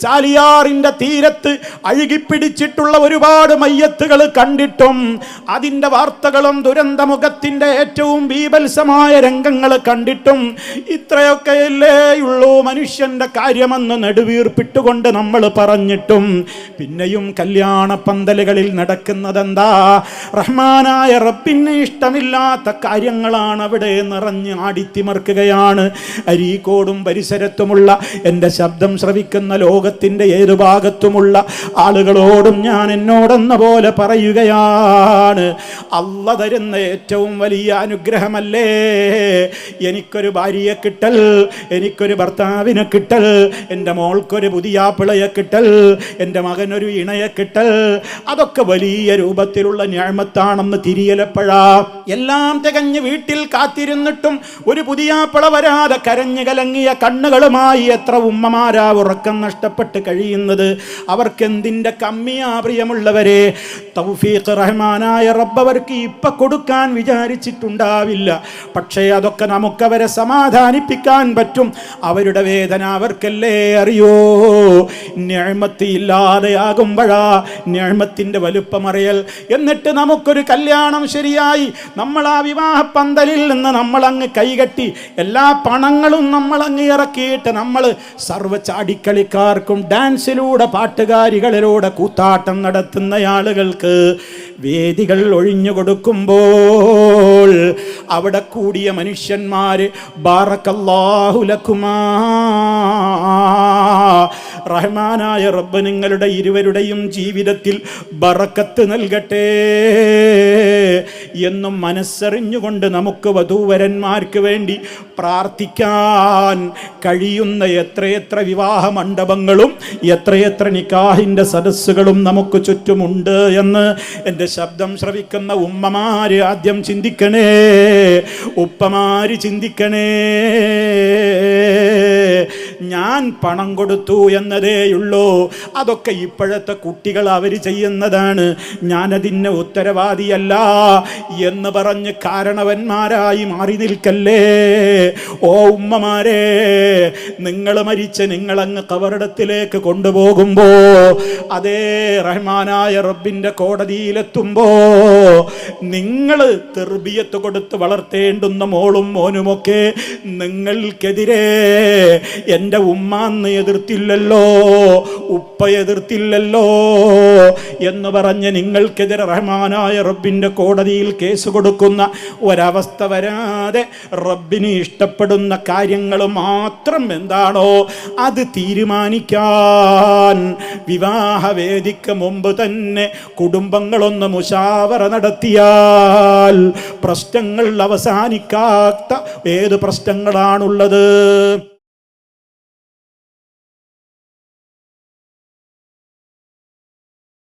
ചാലിയാറിന്റെ തീരത്ത് അഴുകിപ്പിടിച്ചിട്ടുള്ള ഒരുപാട് മയ്യത്തുകൾ കണ്ടിട്ടും അതിന്റെ വാർത്തകളും ദുരന്തമുഖത്തിന്റെ ഏറ്റവും ബീഭത്സമായ രംഗങ്ങൾ കണ്ടിട്ടും ഇത്രയൊക്കെയല്ലേ ഉള്ളൂ മനുഷ്യന്റെ കാര്യമെന്ന് നെടുവീർപ്പിട്ടുകൊണ്ട് നമ്മൾ പറഞ്ഞിട്ടും. പിന്നെയും കല്യാണ പന്തലുകളിൽ നടക്കുന്നതെന്താ? റഹ്മാനായ റബ്ബിന് ഇഷ്ടമില്ലാത്ത കാര്യങ്ങളാണ് അവിടെ നിറഞ്ഞ് ആടിത്തിമർക്കുകയാണ്. അരീക്കോടും പരിസരത്തുമുള്ള എന്റെ ശബ്ദം ശ്രവിക്കുന്ന ലോകത്തിന്റെ ഏതു ഭാഗത്തുമുള്ള ആളുകളോടും ഞാൻ എന്നോടെന്ന പോലെ പറയുകയാണ്. അല്ല തരുന്ന ഏറ്റവും വലിയ അനുഗ്രഹമല്ലേ? എനിക്കൊരു ഭാര്യയെ കിട്ടൽ എനിക്കൊരു ഭർത്താവിനെ കിട്ടൽ എന്റെ മോൾക്കൊരു പുതിയ പിളയെ കിട്ടൽ എന്റെ മകനൊരു ഇണയെ കിട്ടൽ. അതൊക്കെ വലിയ രൂപത്തിലുള്ള ഞാമത്താണെന്ന് തിരിയലപ്പോഴാ. എല്ലാം തികഞ്ഞ് വീട്ടിൽ കാത്തിരുന്നിട്ടും ഒരു പുതിയ പിള വരാതെ കരഞ്ഞു കലങ്ങിയ കണ്ണുകളുമായി എത്ര ഉമ്മമാരാ ഉറക്കം നഷ്ടപ്പെട്ട് കഴിയുന്നത്. അവർക്ക് എന്തിന്റെ കമ്മിയാ പ്രിയമുള്ളവരെ? തൗഫീഖ് റഹ്മാനായ റബ്ബ് അവർക്ക് ഇപ്പൊ കൊടുക്കാൻ വിചാരിച്ചിട്ടുണ്ടാവില്ല. പക്ഷേ അതൊക്കെ നമുക്കവരെ സമാധാനിപ്പിക്കാൻ പറ്റും. അവരുടെ വേദന അവർക്കല്ലേ അറിയോ? ഞാമത്ത് ഇല്ലാതെയാകുമ്പോഴാ ഞാമത്തിന്റെ വലുപ്പമറിയൽ. എന്നിട്ട് നമുക്കൊരു കല്യാണം ശരിയായി. നമ്മൾ ആ വിവാഹ പന്തലിൽ നിന്ന് നമ്മളങ്ങ് കൈകെട്ടി എല്ലാ പണങ്ങളും നമ്മളങ്ങ് ഇറക്കിയിട്ട് നമ്മൾ സർവ ചാടിക്കളിക്കാർക്കും ഡാൻസിലൂടെ പാട്ടുകാരികളിലൂടെ കൂത്താട്ടം നടത്തുന്ന ആളുകൾക്ക് വേദികൾ ഒഴിഞ്ഞു കൊടുക്കുമ്പോൾ അവിടെ കൂടിയ മനുഷ്യന്മാര് ബാറക്കല്ലാഹുലക്കുമാ റഹ്മാനായ റബ്ബ് നിങ്ങളുടെ ഇരുവരുടെയും ജീവിതത്തിൽ ബറക്കത്ത് നൽകട്ടെ. എന്നും മനസ്സറിഞ്ഞുകൊണ്ട് നമുക്ക് വധൂവരന്മാർക്ക് വേണ്ടി പ്രാർത്ഥിക്കാൻ കഴിയുന്ന എത്രയെത്ര വിവാഹ മണ്ഡപങ്ങളും എത്രയെത്ര നിക്കാഹിന്റെ സദസ്സുകളും നമുക്ക് ചുറ്റുമുണ്ട് എന്ന് എന്റെ ശബ്ദം ശ്രവിക്കുന്ന ഉമ്മമാര് ആദ്യം ചിന്തിക്കണേ ഉപ്പമാര് ചിന്തിക്കണേ. ഞാൻ പണം കൊടുത്തു എന്നതേയുള്ളൂ. അതൊക്കെ ഇപ്പോഴത്തെ കുട്ടികൾ അവർ ചെയ്യുന്നതാണ്. ഞാനതിന് ഉത്തരവാദിയല്ല എന്ന് പറഞ്ഞ് കാരണവന്മാരായി മാറി നിൽക്കല്ലേ? ഓ ഉമ്മമാരെ നിങ്ങൾ മരിച്ച് നിങ്ങളങ്ങ് കവറിടത്തിലേക്ക് കൊണ്ടുപോകുമ്പോ അതേ റഹ്മാനായ റബ്ബിന്റെ കോടതിയിലെത്തുമ്പോ നിങ്ങൾ തെർബിയത്ത് കൊടുത്ത് വളർത്തേണ്ടുന്ന മോളും മോനുമൊക്കെ നിങ്ങൾക്കെതിരെ എന്റെ ഉമ്മ അന്ന് എതിർത്തില്ലല്ലോ ഉപ്പ എതിർത്തില്ലല്ലോ എന്ന് പറഞ്ഞ് നിങ്ങൾക്കെതിരെ റഹ്മാനായ റബ്ബിന്റെ കോടതിയിൽ കേസ് കൊടുക്കുന്ന ഒരവസ്ഥ വരാതെ റബ്ബിന് ഇഷ്ടപ്പെടുന്ന കാര്യങ്ങൾ മാത്രം എന്താണോ അത് തീരുമാനിക്കാൻ വിവാഹവേദിക്ക് മുമ്പ് തന്നെ കുടുംബങ്ങളൊന്ന് മുഷാവറ നടത്തിയാൽ പ്രശ്നങ്ങൾ അവസാനിക്കാത്ത ഏത് പ്രശ്നങ്ങളാണുള്ളത്?